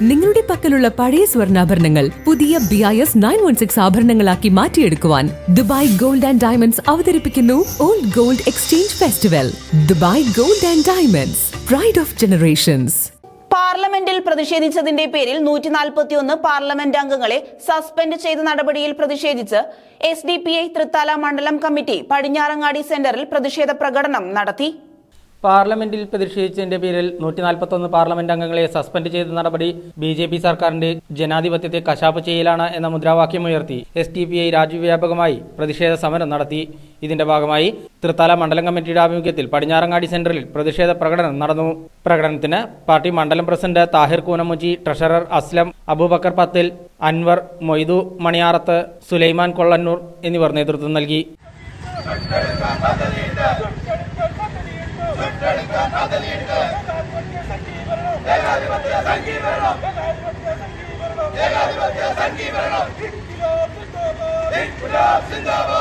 നിങ്ങളുടെ പക്കലുള്ള പഴയ സ്വർണാഭരണങ്ങൾ പുതിയ B I S nine one six ആഭരണങ്ങളാക്കി മാറ്റിയെടുക്കുവാൻ ദുബായ് ഗോൾഡ് ആൻഡ് ഡയമണ്ട്സ് അവതരിപ്പിക്കുന്നു old gold exchange festival Dubai gold and diamonds pride of generations പാർലമെന്റിൽ പ്രതിഷേധിച്ചതിന്റെ പേരിൽ നൂറ്റി നാൽപ്പത്തിയൊന്ന് പാർലമെന്റ് അംഗങ്ങളെ സസ്പെൻഡ് ചെയ്ത നടപടിയിൽ പ്രതിഷേധിച്ച് S D P I Thrithala മണ്ഡലം കമ്മിറ്റി പടിഞ്ഞാറങ്ങാടി സെന്ററിൽ പ്രതിഷേധ പ്രകടനം നടത്തി. പാർലമെന്റിൽ പ്രതിഷേധിച്ചതിന്റെ പേരിൽ നൂറ്റി നാൽപ്പത്തൊന്ന് പാർലമെന്റ് അംഗങ്ങളെ സസ്പെൻഡ് ചെയ്ത നടപടി ബി ജെ പി സർക്കാരിന്റെ ജനാധിപത്യത്തെ കശാപ്പ് ചെയ്യലാണ് എന്ന മുദ്രാവാക്യം ഉയർത്തി. എസ് ടി പി ഐ രാജ്യവ്യാപകമായി പ്രതിഷേധ സമരം നടത്തി. ഇതിന്റെ ഭാഗമായി തൃത്താല മണ്ഡലം കമ്മിറ്റിയുടെ ആഭിമുഖ്യത്തിൽ പടിഞ്ഞാറങ്ങാടി സെന്ററിൽ പ്രതിഷേധ പ്രകടനം നടന്നു. പ്രകടനത്തിന് പാർട്ടി മണ്ഡലം പ്രസിഡന്റ് താഹിർ കൂനമുജി ട്രഷറർ അസ്ലം അബൂബക്കർ പത്തിൽ അൻവർ മൊയ്തു മണിയാറത്ത് സുലൈമാൻ കൊള്ളന്നൂർ എന്നിവർ നേതൃത്വം നൽകി. ഇൻകുലാബ് സിന്ദാബാദ്